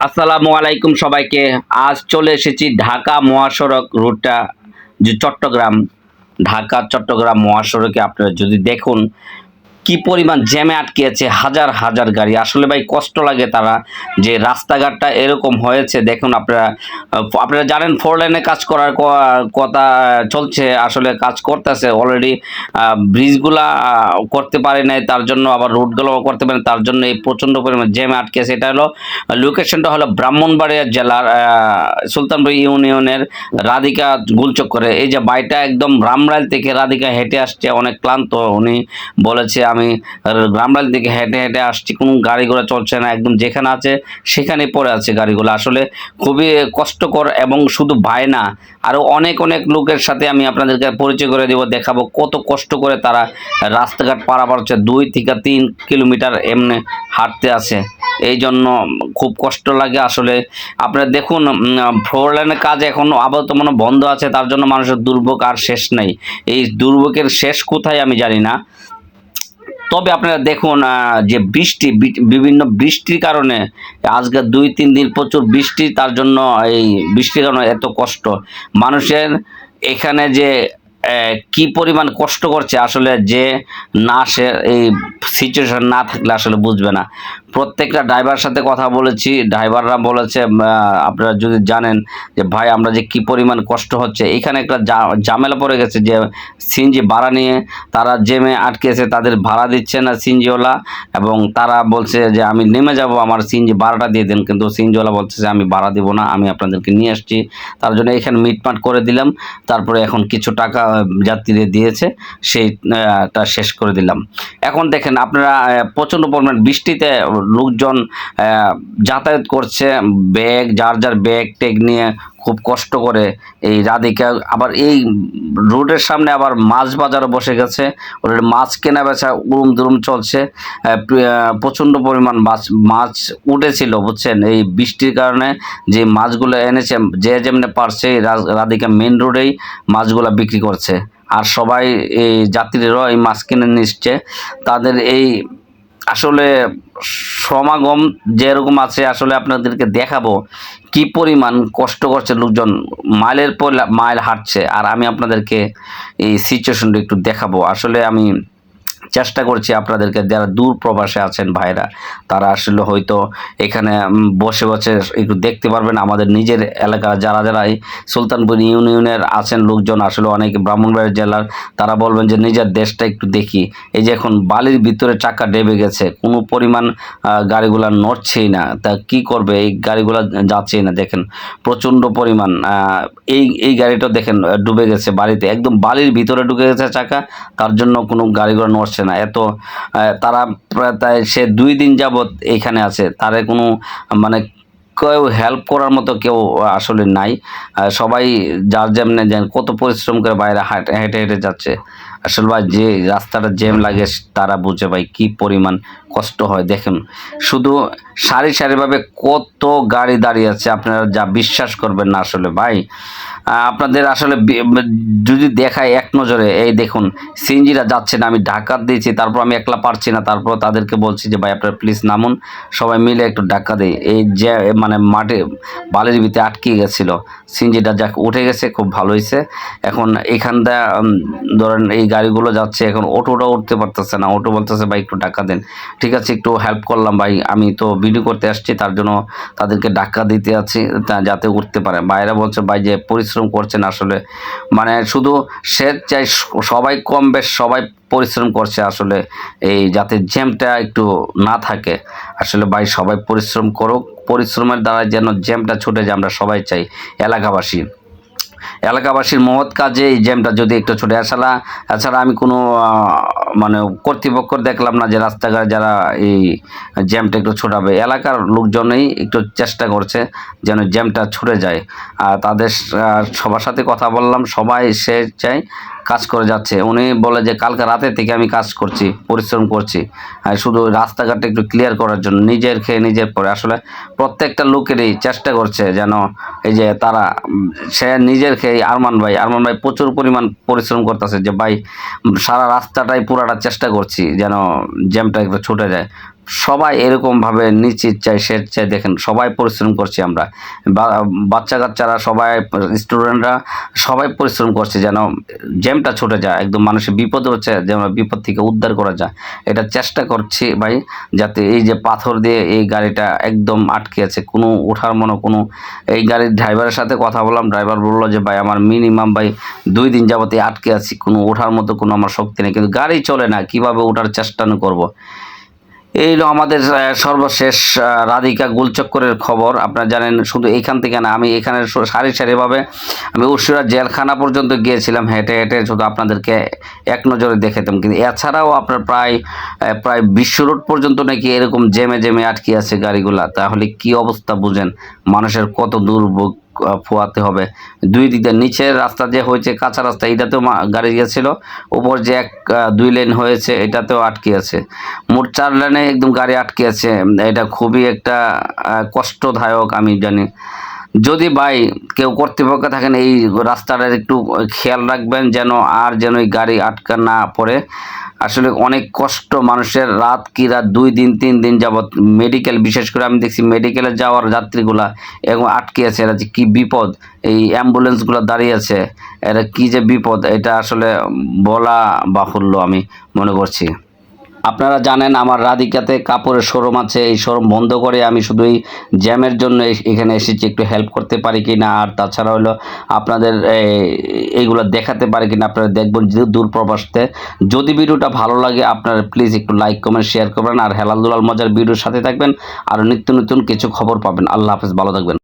আসসালামু আলাইকুম সবাইকে। আজ চলে এসেছি ঢাকা মহাসড়ক রুটটা যে চট্টগ্রাম। ঢাকা, চট্টগ্রাম মহাসড়কে আপনারা যদি দেখুন কি পরিমাণ জ্যামে আটকে আছে হাজার হাজার গাড়ি? আসলে ভাই কষ্ট লাগে তারা যে রাস্তাঘাটটা এরকম হয়েছে। দেখুন আপনারা আপনারা জানেন ফোর লাইনে কাজ করার কথা চলছে, আসলে কাজ করতেছে। অলরেডি ব্রিজগুলা করতে পারে নাই, তার জন্য আবার রুটগুলো করতে পারে তার জন্য এই প্রচণ্ড পরিমাণ জ্যামে আটকে আছে এটা হলো লোকেশনটা হলো ব্রাহ্মণবাড়িয়া জেলার সুলতানপুর ইউনিয়নের রাধিকা গুলচক্করে। এই যে বাইটা একদম রামরাইল থেকে রাধিকা হেঁটে আসছে, অনেক ক্লান্ত, উনি বলেছে, আমি রামরাইল দিকে হেঁটে হেঁটে আসছি, কোনো গাড়ি ঘোড়া চলছে না, একদম যেখানে আছে সেখানে পড়ে আছে গাড়িগুলো। আসলে খুবই কষ্টকর এবং শুধু ভাই না, আরও অনেক অনেক লোকের সাথে আমি আপনাদেরকে পরিচয় করে দেবো, দেখাবো কত কষ্ট করে তারা রাস্তাঘাট পারাপার হচ্ছে, দুই থেকে তিন কিলোমিটার এমনি হাঁটতে আছে। এই জন্য খুব কষ্ট লাগে আসলে। আপনারা দেখুন ফোর লাইনের কাজ এখন আপাতত মনে বন্ধ আছে, তার জন্য মানুষের দুর্ভোগ আর শেষ নেই। এই দুর্ভোগের শেষ কোথায় আমি জানি না। তবে আপনারা দেখুন যে বৃষ্টি বিভিন্ন বৃষ্টির কারণে আজকে দুই, তিন দিন প্রচুর বৃষ্টি, তার জন্য এই বৃষ্টির কারণে এত কষ্ট। মানুষের এখানে যে কি পরিমাণ কষ্ট করছে আসলে যে না সে এই সিচুয়েশন না থাকলে আসলে বুঝবে না। প্রত্যেকটা ড্রাইভার সাথে কথা বলেছি ড্রাইভাররা বলেছে আপনারা যদি জানেন যে, ভাই, আমরা যে কি পরিমাণ কষ্ট হচ্ছে। এখানে একটা ঝামেলা পড়ে গেছে যে সিনজি ভাড়া নিয়ে তারা জেমে আটকেছে, তাদের ভাড়া দিচ্ছে না সিনজিওয়ালা এবং তারা বলছে যে, আমি নেমে যাব, আমার সিনজি ভাড়াটা দিয়ে দেন। কিন্তু সিনজিওয়ালা বলছে যে আমি ভাড়া দিব না, আমি আপনাদেরকে নিয়ে আসছি। তার জন্য এখানে মিটমাট করে দিলাম। তারপরে এখন কিছু টাকা আহ, যাত্রীরা দিয়েছে সেইটা শেষ করে দিলাম। এখন দেখেন আপনারা প্রচণ্ড পরিমাণ বৃষ্টিতে লোকজন যাতায়াত করছে ব্যাগ যার যার ব্যাগ টেগ নিয়ে খুব কষ্ট করে এই রাধিকা আবার এই রোডের সামনে আবার মাছ বাজারও বসে গেছে। ওদের মাছ কেনা বেচা উড়ুম দুরুম চলছে প্রচণ্ড পরিমাণ মাছ মাছ উঠেছিল, বুঝছেন? এই বৃষ্টির কারণে যে মাছগুলো এনেছে, যে যেমনি পারছে রাধিকা মেন রোডেই মাছগুলো বিক্রি করছে। আর সবাই এই যাত্রীরাও এই মাছ কিনে নিচ্ছে। তাদের এই আসলে সমাগম যেরকম আছে, আসলে আপনাদেরকে দেখাবো কি পরিমাণ কষ্ট করছে লোকজন, মাইলের পর মাইল হাঁটছে। আর আমি আপনাদেরকে এই সিচুয়েশনটা একটু দেখাবো। আসলে আমি চেষ্টা করছি আপনাদেরকে, যারা দূর প্রবাসে আছেন ভাইরা, তারা আসলে হয়তো এখানে বসে বসে একটু দেখতে পারবেন আমাদের নিজের এলাকার যারা যারা সুলতানপুর ইউনিয়নের আছেন লোকজন, আসলে অনেক ব্রাহ্মণবাড়ি জেলার, তারা বলবেন যে নিজের দেশটা একটু দেখি। এই যে এখন বালির ভিতরে চাকা ডেবে গেছে, কোনো পরিমাণ গাড়িগুলা নড়ছেই না, তা কি করবে? এই গাড়িগুলা যাচ্ছেই না, দেখেন প্রচণ্ড পরিমাণ এই এই গাড়িটা দেখেন ডুবে গেছে বাড়িতে, একদম বালির ভিতরে ঢুকে গেছে চাকা, তার জন্য কোনো গাড়িগুলো নড়ছে না। এত তারা তাই সে দুই দিন যাবৎ এইখানে আছে। তারে কোনো মানে কেউ হেল্প করার মতো কেউ আসলে নাই। সবাই যার যেমনে যেন, কত পরিশ্রম করে বাইরে হাঁটে, হেঁটে যাচ্ছে। আসলে ভাই, যে রাস্তাটা জ্যাম লাগে, তারা বুঝে ভাই কি পরিমাণ কষ্ট হয়, দেখুন। শুধু সারি সারিভাবে কত গাড়ি দাঁড়িয়ে আছে, আপনারা যা বিশ্বাস করবেন না আসলে ভাই। আপনাদের আসলে যদি দেখায় এক নজরে, এই দেখুন, সিএনজিরা যাচ্ছে না, আমি ঢাকা দিয়েছি, তারপর আমি একলা পারছি না, তারপর তাদেরকে বলছি যে, ভাই, আপনারা প্লিজ নামুন। সবাই মিলে একটু ধাক্কা দিই। এই যে মানে মাঠে বালির ভিতরে আটকে গেছিল, সিএনজিটা যাক, উঠে গেছে, খুব ভালো হয়েছে এখন এখানটা ধরেন এই গাড়িগুলো যাচ্ছে, এখন অটোটা উঠতে পারতেছে না, অটো বলতেছে, ভাই, একটু টাকা দেন। ঠিক আছে, একটু হেল্প করলাম, ভাই, আমি তো ভিডিও করতে আসছি, তার জন্য তাদেরকে ডাক্কা দিতে আছি যাতে উঠতে পারে। বাইরে বলছে, ভাই, যে পরিশ্রম করছেন আসলে। মানে শুধু সে চাই সবাই কম বেশ সবাই পরিশ্রম করছে আসলে। এই যাতে জ্যামটা একটু না থাকে। আসলে ভাই সবাই পরিশ্রম করুক, পরিশ্রমের দ্বারা যেন জ্যামটা ছুটে যায়, আমরা সবাই চাই, এলাকাবাসী। এলাকাবাসীর মহৎ কাজে এই জ্যামটা যদি একটু ছুটে আসালা। এছাড়া আমি কোনো মানে কর্তৃপক্ষ দেখলাম না যে রাস্তাঘাটে যারা এই জ্যামটা একটু ছোটাবে। এলাকার লোকজনেই একটু চেষ্টা করছে যেন জ্যামটা ছুটে যায়। আর তাদের সবার সাথে কথা বললাম, সবাই সে চাই কাজ করে যাচ্ছে। উনি বলে যে, কালকে রাতে থেকে আমি কাজ করছি, পরিশ্রম করছি। আর শুধু রাস্তাঘাটটা একটু ক্লিয়ার করার জন্য, নিজের খেয়ে নিজের পরে। আসলে প্রত্যেকটা লোকেরই চেষ্টা করছে যেন এই যে তারা, সে নিজের খেয়ে, আরমান ভাই আরমান ভাই প্রচুর পরিমাণ পরিশ্রম করতেছে যে, ভাই, সারা রাস্তাটাই পুরাটা চেষ্টা করছি যেন জ্যামটা একটু ছুটে যায়। সবাই এরকমভাবে নিশ্চিত চাই সে চাই দেখেন সবাই পরিশ্রম করছি আমরা। বাচ্চা কাচ্চারা সবাই স্টুডেন্টরা সবাই পরিশ্রম করছে যেন জ্যামটা ছুটে যায়, একদম মানুষের বিপদ হচ্ছে যেন বিপদ থেকে উদ্ধার করা যায়। এটা চেষ্টা করছি ভাই, যাতে এই যে পাথর দিয়ে এই গাড়িটা একদম আটকে আছে, কোনো ওঠার মনে, কোনো এই গাড়ির ড্রাইভারের সাথে কথা বললাম ড্রাইভার বলল যে, ভাই, আমার মিনিমাম ভাই দুই দিন যাবতে আটকে আছি, কোনো ওঠার মতো কোনো আমার শক্তি নেই। কিন্তু গাড়ি চলে না, কীভাবে ওঠার চেষ্টা করব? এই হলো আমাদের সর্বশেষ রাধিকা গুলচক্করের খবর। আপনারা জানেন, শুধু এইখান থেকে না, আমি এখানে সারি সারিভাবে আমি উশিরা জেলখানা পর্যন্ত গিয়েছিলাম, হেঁটে হেঁটে শুধু আপনাদেরকে এক নজরে দেখাতাম। কিন্তু এছাড়াও আপনার প্রায় প্রায় বিশ্ব রোড পর্যন্ত নাকি এরকম জেমে জেমে আটকে আছে গাড়িগুলা। তাহলে কি অবস্থা বুঝেন? মানুষের কত দুর্ভোগ। পোয়াতে হবে। দুই দিকে নিচের রাস্তা যে হয়েছে, কাঁচা রাস্তা, এটাতেও গাড়ি গিয়েছিল উপর যে এক দুই লেন হয়েছে, এটাতেও আটকে আছে। মোট চার লেনে একদম গাড়ি আটকে আছে। এটা খুবই একটা কষ্টদায়ক, আমি জানি। যদি ভাই কেউ কর্তৃপক্ষ থাকেন, এই রাস্তাটার একটু খেয়াল রাখবেন যেন আর যেন এই গাড়ি আটকা না পড়ে। আসলে অনেক কষ্ট মানুষের রাত কি রাত, দুই দিন, তিন দিন যাবৎ মেডিকেল বিশেষ করে আমি দেখছি মেডিকেলে যাওয়ার যাত্রীগুলা এবং আটকে আছে, এরা যে কী বিপদ, এই অ্যাম্বুলেন্সগুলো দাঁড়িয়ে আছে, এরা কী যে বিপদ, এটা আসলে বলা বাহুল্য আমি মনে করছি। আপনারা জানেন আমার রাধিকাতে কাপড়ের শোরুম আছে, এই শোরুম বন্ধ করে আমি শুধু এই জ্যামের জন্য এখানে এসেছি, একটু হেল্প করতে পারি কি না আর তাছাড়া হলো আপনাদের এই- এইগুলো দেখাতে পারি কি না আপনারা দেখবেন যে দূর প্রবাসতে। যদি ভিডিওটা ভালো লাগে, আপনারা প্লিজ একটু লাইক কমেন্ট শেয়ার করবেন, আর হেলাল দুলাল মজার ভিডিওর সাথে থাকবেন আর নিত্য নতুন কিছু খবর পাবেন। আল্লাহ হাফেজ, ভালো থাকবেন।